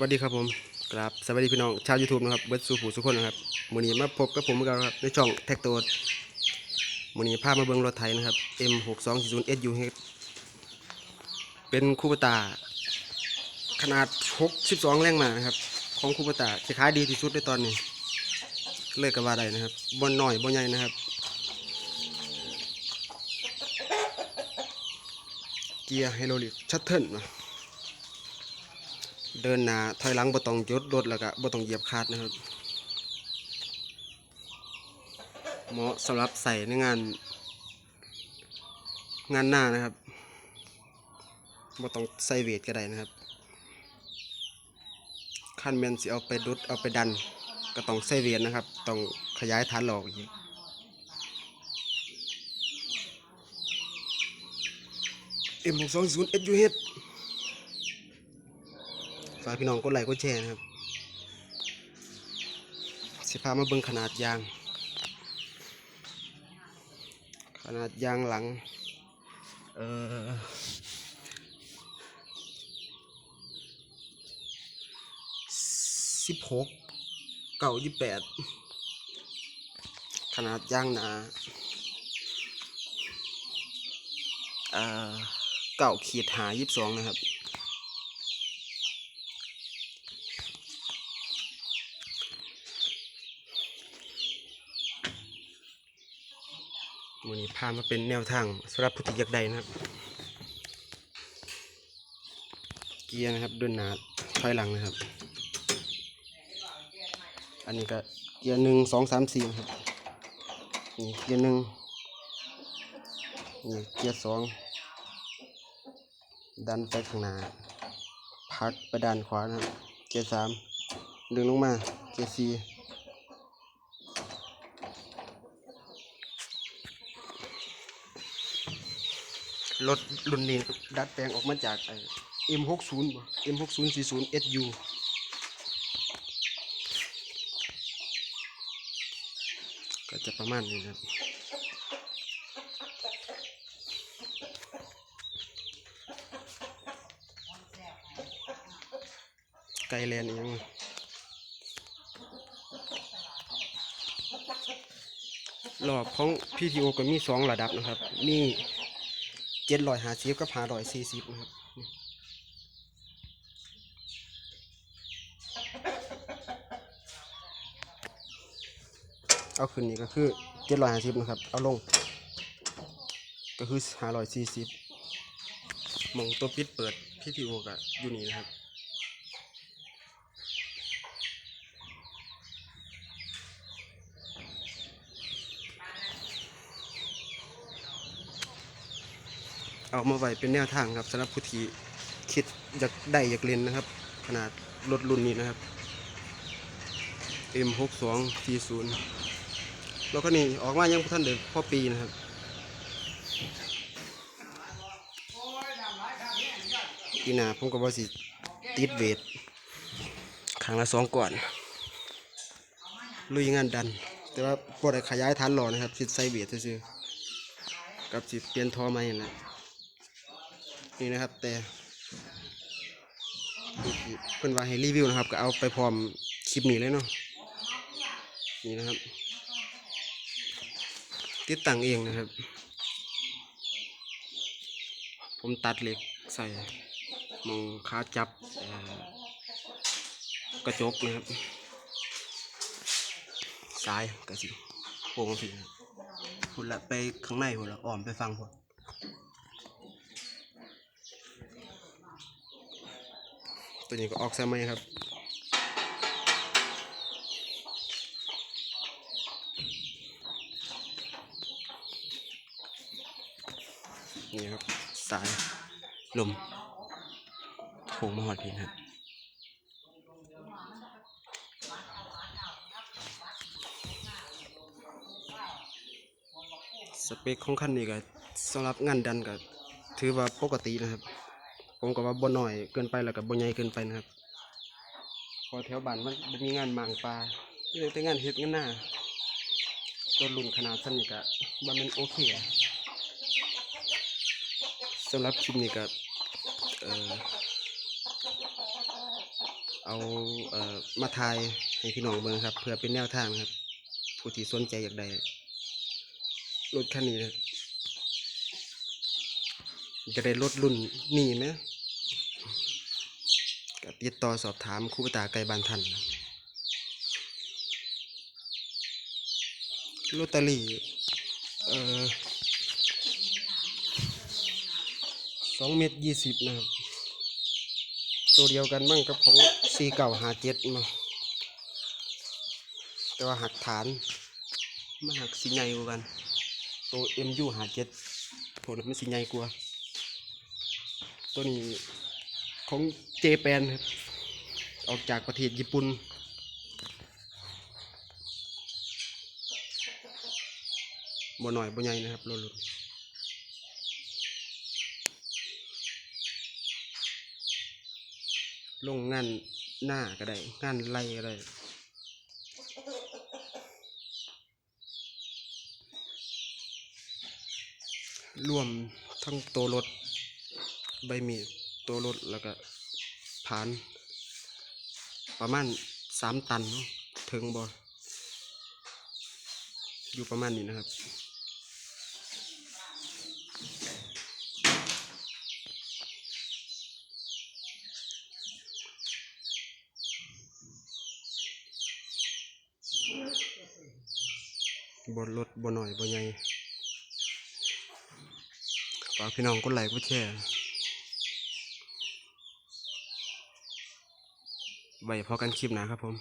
สวัสดีครับผมกราบสวัสดีพี่น้องชาวยูทูบนะครับเบิร์ดสูผู้สุกคนนะครับมือนี้มาพบกับผมกันครับในช่องแท็กโตดมือนี้พามาเบิ่งรถไถนะครับ M6240 SUH เป็นคูปตา ขนาด 62 แรงมานะครับ ของคูปตาจะขายดีที่สุดในตอนนี้ เลยก็ว่าได้นะครับบนหน่อยบนใหญ่นะครับเกียร์ไฮโดรลิกชัตเทิลนะ เดินหน้าถอยหลังบ่ต้องยดรถแล้วก็บ่ต้องเหยียบคลัดนะครับ เหมาะสำหรับใส่ในงาน งานหน้านะครับบ่ต้องใส่เวทก็ได้นะครับขั้นแมนสิเอาไปดุดเอาไปดัน ก็ต้องใส่เวทนะครับ ต้องขยายฐานหลอกอีกเอ็มหกสองศูนย์เอสยูเฮดากพี่น้องกดไลค์กดแชร์นะครับสิพามาเบิ่งขนาดยาง ขนาดยางหลัง เอ่อสิบหกเก้ายี่แปดขนาดยางหนาเอ่อเก้าขีดหายี่สิบสองนะครับ มือนี้พามาเป็นแนวทางสำหรับผู้ที่อยากได้นะครับ เกียร์นะครับเดินหนาถอยหลังนะครับ อันนี้ก็เกียร์หนึ่งสองสามสี่ครับนี่เกียร์หนึ่งนี่เกียร์สองดันไปข้างหน้าพักไปด้านขวานะครับ เกียร์สามดึงลงมา เกียร์สี่ รถรุ่นนี้ดัดแปลงออกมาจากไอ้ M60 บ่ M6040 SU ก็จะประมาณนี้ครับไกลแลนด์อีกอยังรอบของ PTO ก็มีสองระดับนะครับ มี เจ็ดร้อยห้าสิบกับห้าร้อยสี่สิบนะครับเอาขึ้นนี่ก็คือเจ็ดร้อยห้าสิบนะครับ เอาลง ก็คือห้าร้อยสี่สิบมองตัวปิดเปิดพี่พีโอกะอยู่นี่นะครับ เอามาไว้เป็นแนวทางครับสำหรับผู้ที่คิดอยากได้อยากเรียนนะครับ ขนาดรถรุ่นนี้นะครับ M6240 แล้วก็นี่ออกมายังท่านเดินพ่อปีนะครับปีหน้าผมก็บ่สิติดเวทครั้งละสองก่อนลุยงานดัน แต่ว่าบ่ได้ขยายฐานหล่อนะครับสิใส่เวทซื่อกับสิเปลี่ยนท่อใหม่นะ นี่นะครับ แต่เพิ่นว่าให้รีวิวนะครับ ก็เอาไปพร้อมคลิปนี้เลยเนาะนี่นะครับ ติดตั้งเองนะครับ ผมตัดเหล็กใส่มองขาจับกระจกนะครับซ้ายกระสิโป่งสิครับพุ่นละไปข้างในพุ่นละอ้อมไปฟังพุ่น ตัวนี้ก็ออกใส่ไหมครับนี่ครับสายลมโค้งมาหอดพีครับสเปคของคันนี้ก็สำหรับงานดันก็ถือว่าปกตินะครับ ผมก็ว่าบ่น้อยเกินไปแล้วก็บ่ใหญ่เกินไปนะครับ พอแถวบ้านมันมีงานหมางปลามีแต่งานเฮ็ดงานหน้ารถรุ่นขนาดสั้นนี่ก็บ่แม่นโอเคอะสำหรับคลิปนี้ก็เอ่อเอาเอ่อมาทายให้พี่น้องเบิ่งครับ เพื่อเป็นแนวทางครับ ผู้ที่สนใจอยากได้รถคันนี้นะครับ จะได้รถรุ่นนี้ไหมก็ติดต่อสอบถามครูปตาไกลบานทันลอตเตอรี่เอ่อสองเม็ดยี่สิบนะครับ ตัวเดียวกันมั่งกับของซีเก่าหาเจ็ดมาแต่ว่าหักฐานมันหักสีใหญ่กว่ากัน ตัวเอ็มยูหาเจ็ดผลมันสีใหญ่กว่า ตัวนี้ของเจแปนครับ ออกจากประเทศญี่ปุ่นบ่หน่อยบ่ใหญ่นะครับรถรุ่นลงงานหน้าก็ได้ งานไล่ก็ได้รวมทั้งตัวรถ ใบมีดตัวรถแล้วก็ผ่าน ประมาณสามตันเนาะถึงบ่อยู่ประมาณนี้นะครับบนรถบนหน่อยบนใหญ่ฝากพี่น้องกดไลค์กดแชร์ ไว้พอกันคลิปหนะครับผม